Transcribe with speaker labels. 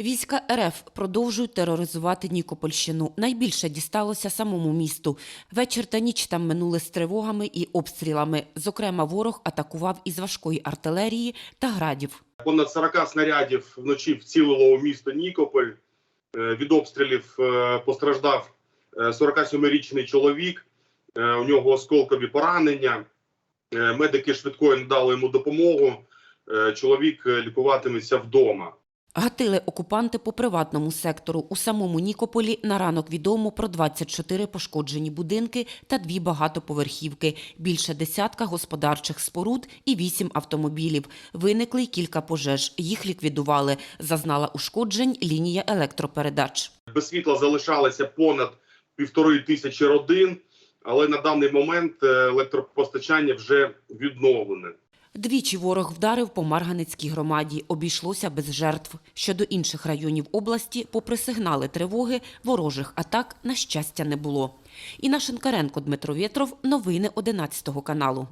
Speaker 1: Війська РФ продовжують тероризувати Нікопольщину. Найбільше дісталося самому місту. Вечір та ніч там минули з тривогами і обстрілами. Зокрема, ворог атакував із важкої артилерії та градів.
Speaker 2: Понад 40 снарядів вночі вцілило у місто Нікополь. Е, Від обстрілів е, постраждав е, 47-річний чоловік. Е, У нього осколкові поранення. Медики швидкої надали йому допомогу. Чоловік лікуватиметься вдома.
Speaker 1: Гатили окупанти по приватному сектору. У самому Нікополі на ранок відомо про 24 пошкоджені будинки та дві багатоповерхівки, більше десятка господарчих споруд і вісім автомобілів. Виникли й кілька пожеж. Їх ліквідували. Зазнала ушкоджень лінія електропередач.
Speaker 2: Без світла залишалося понад півтори тисячі родин, але на даний момент е, електропостачання вже відновлене.
Speaker 1: Двічі ворог вдарив по Марганецькій громаді. Обійшлося без жертв. Щодо інших районів області, попри сигнали тривоги, ворожих атак, на щастя, не було. Інна Шинкаренко, Дмитро Вєтров. Новини 11 каналу.